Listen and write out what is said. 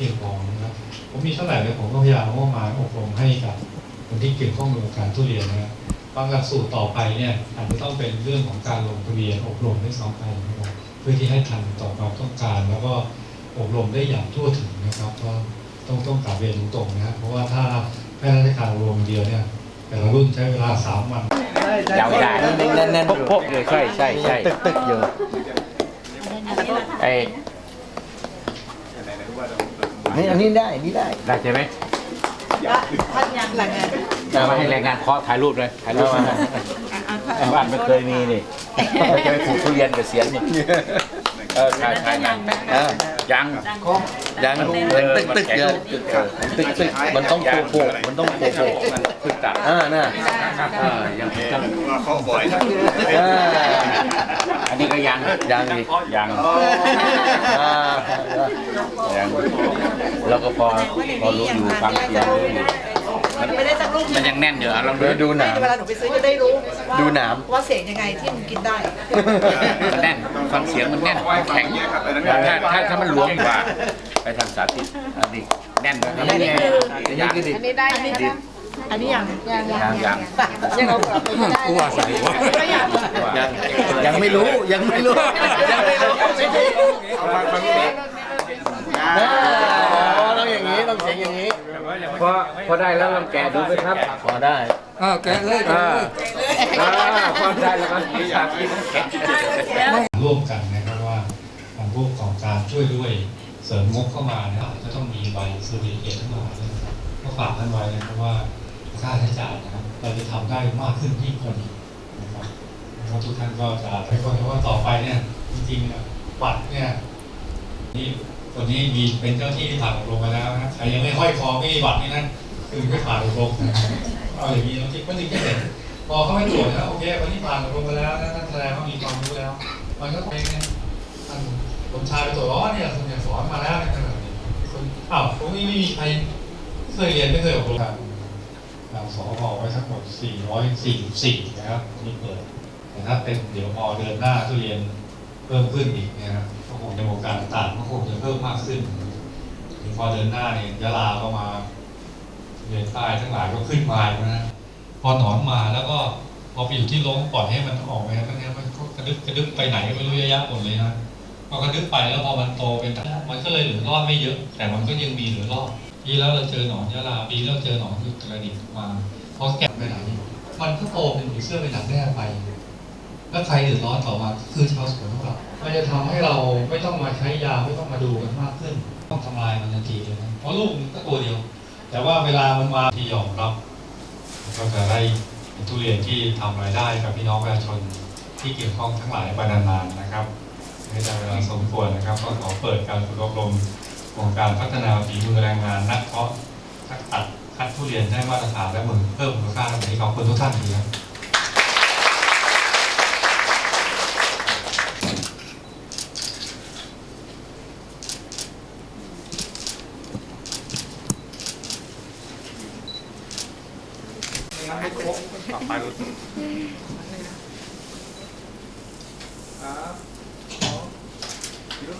พียงพอนะครับผมมีเท่าไหร่เลยผมก็พยายามเอามาอบรมให้กับคนที่เกี่ยวข้องกับการทุเรียนนะครับบางหลักสูตรต่อไปเนี่ยอาจจะต้องเป็นเรื่องของการลงทะเบียนอบรมด้วยซ้ำไปนะครับเพื่อที่ให้ทันต่อความต้องการ แล้วก็อบรมได้อย่างทั่วถึงนะครับก็ต้องต้องกลับเรียนตรงๆนะครับเพราะว่าถ้าแพทย์ราชการอบรมเดียวเนี่ยแต่ละรุ่นใช้เวลาสามวันยาวไม่ได้แน่นแน่นพกพกเลยใช่ใช่ใช่ตึกตึกอยู่ไอ้ นี่อันนี้ได้อันนี้ได้ได้ใช่ไหมท่านยังหลังงานเอามาให้แรงงานเคาะถ่ายรูปเลยถ่ายรูปมาบ้านไม่เคยมีนี่ไม่เคยปลูกทุเรียนเกษียณนี่เออใช่ใช่ยังอ่ายังยังตึกตึกเยอะตึกตึกมันต้องโผล่โผล่มันต้องโผล่โผล่พึ่งตัดอ่าน่ะอ่ายังยังอ่าอันนี้ก็ ยังยังอีกยังอ่ายังแล้วก็พอพอรู้อยู่ฟังเสียงรู้อยู่มันไม่ได้สักลูกมันยังแน่นอยู่อะลองดูดูดูหนามเวลาหนูไปซื้อจะได้รู้ว่าดูหนามว่าเสียงยังไงที่มันกินได้ มันแน่นฟังเสียงมันแน่นแข็งถ้าถ้าถ้ามันหลวมกว่า ไปทำสาธิตอันนี้แน่นเลยอันนี้ไงอันนี้คือดิอันนี้ได้อันนี้ได้ อันนี้ยังยังยังยังยังเอากลับไปไม่ได้กูว่าใส่ก็ยังยังยังไม่รู้ยังไม่รู้ยังไม่รู้อ่าอ๋อต้องอย่างนี้ต้องเสียงอย่างนี้พอพอได้แล้วลองแกะดูไหมครับพอได้อ่าแกะเลยแกะอ่าเลยอ่าพอได้แล้วก็สาธิตแกะร่วมกันนะครับว่าทางผู้ประกอบการช่วยด้วยเสริมงบเข้ามานะครับจะต้องมีใบเซอร์ติฟิเคตทั้งหลายด้วยนะครับก็ฝากท่านไว้นะครับว่า ค่าใช้จ่ายนะครับ เราจะทำได้มากขึ้นยิ่งกว่านี้นะครับทุกท่านก็จะให้ความรู้ว่าต่อไปเนี่ย จริงๆบัตรเนี่ยนี่คนนี้มีเป็นเจ้าที่ที่ผ่านอบรมมาแล้วนะใครยังไม่ห้อยคอไม่มีบัตรนี่นั่นคือไม่ผ่านอบรมนะเอาอย่างนี้เราคิดว่าจริงๆเห็นพอเขาไม่ตรวจนะโอเควันนี้ผ่านอบรมมาแล้วนะนั่นแสดงว่ามีความรู้แล้ว มันก็เป็นเนี่ยท่านผมชายไปตรวจอ๋อเนี่ยคุณเนี่สอนมาแล้วในขนาดนี้คนอ้าวผมไม่มีใครเคยเรียนไม่เคยอบรมครับ เราสอบไว้ทั้งหมด 444 นะครับนี่เปิดแต่ถ้าเป็นเดี๋ยวพอเดือนหน้าทุเรียนเพิ่มขึ้นอีกนะครับก็คงจะโอกาสต่างก็คงจะเพิ่มมากขึ้นเดี๋ยวพอเดือนหน้าเนี่ยยะลาก็มาเรียนใต้ทั้งหลายก็ขึ้นมาแล้วนะพอหนอนมาแล้วก็พอไปอยู่ที่ล้มปล่อยให้มันออกไปแล้วเนี่ยมันก็กระดึบกระดึบไปไหนก็ไม่รู้เยอะแยะหมดเลยนะ พอกระดึบไปแล้วพอมันโตเป็นมันก็เลยเหลือรอดไม่เยอะ แต่มันก็ยังมีเหลือรอดปีแล้วเราเจอหนอนยะลาปีแล้วเจอหนอนที่กระดิ่งมาพอแกะไปไหนมันก็โตเป็นผีเสื้อเป็นหนังแน่ไปแล้วใครเดือดร้อนต่อมาคือชาวสวนของเรามันจะทำให้เราไม่ต้องมาใช้ยาไม่ต้องมาดูกันมากขึ้น ต้องทำลายมันทันทีเลยนะเพราะลูกก็ตัวเดียว แต่ว่าเวลามันมาที่ยอมรับก็จะได้เป็นทุเรียนที่ทำรายได้กับพี่น้องประชาชนที่เกี่ยวข้องทั้งหลายไปนานๆนะครับ ในเวลาสมควรนะครับ ก็ขอเปิดการฝึกอบรมโครงการพัฒนาฝีมือแรงงานนักเพาะคัดตัดคัดทุเรียนได้มาตรฐานและมือเพิ่มมูลค่าในนี้ขอบคุณทุกท่านทีครับครับสองอีกรูปหนึง